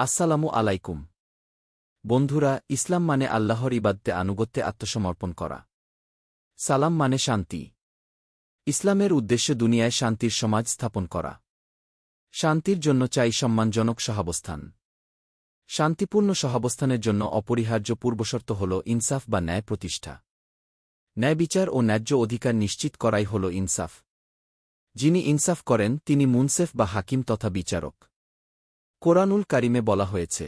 আসসালামু আলাইকুম। বন্ধুরা, ইসলাম মানে আল্লাহর ইবাদতে আনুগত্যে আত্মসমর্পণ করা। সালাম মানে শান্তি। ইসলামের উদ্দেশ্য দুনিয়ায় শান্তির সমাজ স্থাপন করা। শান্তির জন্য চাই সম্মানজনক সহাবস্থান। শান্তিপূর্ণ সহাবস্থানের জন্য অপরিহার্য পূর্বশর্ত হল ইনসাফ বা ন্যায় প্রতিষ্ঠা। ন্যায় বিচার ও ন্যায্য অধিকার নিশ্চিত করাই হল ইনসাফ। যিনি ইনসাফ করেন, তিনি মুনসেফ বা হাকিম তথা বিচারক। কোরআনুল কারিমে বলা হয়েছে।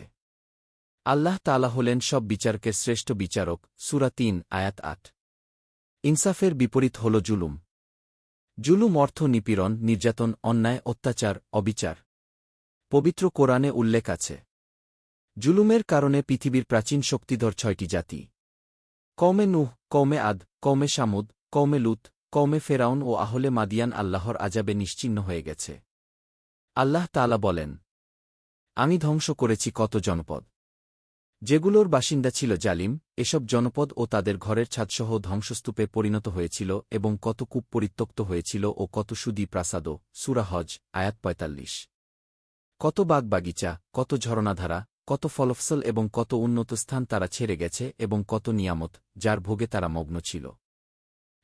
আল্লাহ তালা হলেন সব বিচারকের শ্রেষ্ঠ বিচারক, সুরা তিন, আয়াত আট। ইনসাফের বিপরীত হল জুলুম। জুলুম অর্থ নিপীড়ন, নির্যাতন, অন্যায়, অত্যাচার, অবিচার। পবিত্র কোরআনে উল্লেখ আছে। জুলুমের কারণে পৃথিবীর প্রাচীন শক্তিধর ছয়টি জাতি। কৌমে নুহ কৌমে আদ কৌমে সামুদ কৌমে লুত কৌমে ফেরাউন ও আহলে মাদিয়ান আল্লাহর আজাবে নিশ্চিহ্ন হয়ে গেছে। আল্লাহ তালা বলেন আমি ধ্বংস করেছি কত জনপদ। যেগুলোর বাসিন্দা ছিল জালিম, এসব জনপদ ও তাদের ঘরের ছাদসহ ধ্বংসস্তূপে পরিণত হয়েছিল এবং কত কূপ পরিত্যক্ত হয়েছিল ও কত সুদী প্রাসাদও সুরাহজ আয়াত পঁয়তাল্লিশ। কত বাগবাগিচা, কত ঝরনাধারা, কত ফলফসল এবং কত উন্নত স্থান তারা ছেড়ে গেছে এবং কত নিয়ামত, যার ভোগে তারা মগ্ন ছিল।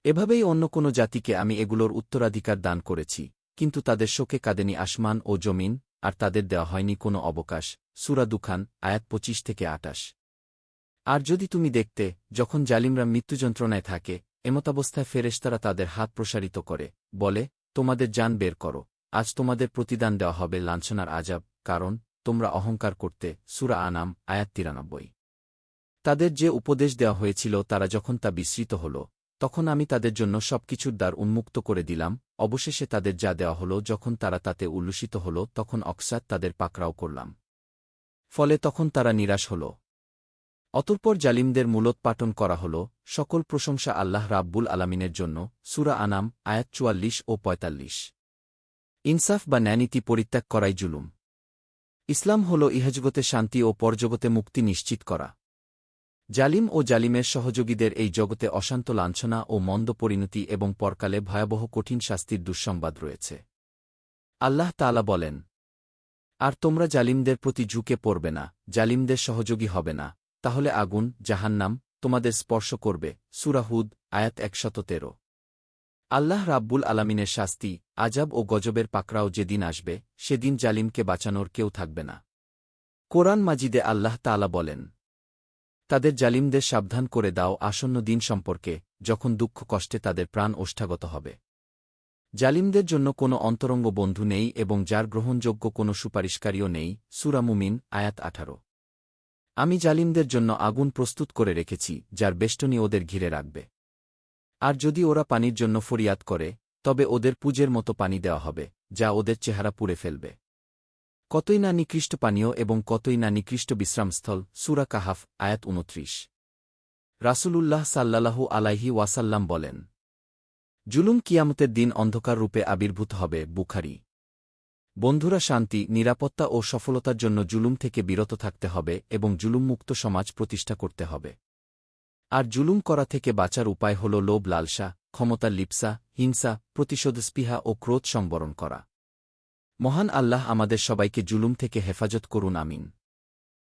এভাবেই অন্য কোনো জাতিকে আমি এগুলোর উত্তরাধিকার দান করেছি, কিন্তু তাদের শোকে কাঁদেনি আসমান ও জমিন আর তাদের দেওয়া হয়নি কোনো অবকাশ। সুরা দুখান, আয়াত পঁচিশ থেকে আটাশ। আর যদি তুমি দেখতে, যখন জালিমরা মৃত্যুযন্ত্রণায় থাকে, এমতাবস্থায় ফেরেশতারা তাদের হাত প্রসারিত করে, বলে, তোমাদের যান বের করো। আজ তোমাদের প্রতিদান দেওয়া হবে লাঞ্ছনার আজাব কারণ তোমরা অহংকার করতে, সুরা আনাম, আয়াত তিরানব্বই। তাদের যে উপদেশ দেওয়া হয়েছিল তারা যখন তা বিস্মৃত হল, তখন আমি তাদের জন্য সবকিছুর দ্বার উন্মুক্ত করে দিলাম অবশেষে তাদের যা দেওয়া হল, যখন তারা তাতে উল্লসিত হল, তখন অকসাত তাদের পাকড়াও করলাম। ফলে তখন তারা নিরাশ হল। অতঃপর জালিমদের মূলত মূলোৎপাটন করা হল, সকল প্রশংসা আল্লাহ রাব্বুল আলামিনের জন্য, সুরা আনাম, আয়াত চুয়াল্লিশ ও পঁয়তাল্লিশ। ইনসাফ বা ন্যানীতি পরিত্যাগ করাই জুলুম। ইসলাম হল ইহজগতে শান্তি ও পরজগতে মুক্তি নিশ্চিত করা। জালিম ও জালিমের সহযোগীদের এই জগতে অশান্ত লাঞ্ছনা ও মন্দ পরিণতি এবং পরকালে ভয়াবহ কঠিন শাস্তির দুঃসংবাদ রয়েছে। আল্লাহ তালা বলেন, আর তোমরা জালিমদের প্রতি ঝুঁকে পড়বে না, জালিমদের সহযোগী হবে না। তাহলে আগুন, জাহান্নাম তোমাদের স্পর্শ করবে। সুরাহুদ আয়াত একশত তেরো। আল্লাহ রাব্বুল আলামিনের শাস্তি আজাব ও গজবের পাকড়াও যেদিন আসবে, সেদিন জালিমকে বাঁচানোর কেউ থাকবে না। কোরআন মাজিদে আল্লাহ তালা বলেন তাদের জালিমদের সাবধান করে দাও আসন্ন দিন সম্পর্কে, যখন দুঃখ কষ্টে তাদের প্রাণ ওষ্ঠাগত হবে। জালিমদের জন্য কোনো অন্তরঙ্গ বন্ধু নেই এবং যার গ্রহণযোগ্য কোনো সুপারিশকারীও নেই সুরামুমিন আয়াত আঠারো। আমি জালিমদের জন্য আগুন প্রস্তুত করে রেখেছি, যার বেষ্টনী ওদের ঘিরে রাখবে। আর যদি ওরা পানির জন্য ফরিয়াদ করে, তবে ওদের পুজের মতো পানি দেওয়া হবে, যা ওদের চেহারা পুড়ে ফেলবে। কতই না নিকৃষ্ট পানীয় এবং কতই না নিকৃষ্ট বিশ্রামস্থল, সুরা কাহাফ, আয়াত উনত্রিশ রাসূলুল্লাহ সাল্লাল্লাহু আলাইহি ওয়াসাল্লাম বলেন, জুলুম কিয়ামতের দিন অন্ধকার রূপে আবির্ভূত হবে বুখারি। বন্ধুরা শান্তি, নিরাপত্তা ও সফলতার জন্য জুলুম থেকে বিরত থাকতে হবে এবং জুলুমমুক্ত সমাজ প্রতিষ্ঠা করতে হবে। আর জুলুম করা থেকে বাঁচার উপায় হল লোভ, লালসা, ক্ষমতার লিপসা, হিংসা, প্রতিশোধ প্রতিশোধস্পৃহা ও ক্রোধ সংবরণ করা। মহান আল্লাহ আমাদের সবাইকে জুলুম থেকে হেফাজত করুন আমিন।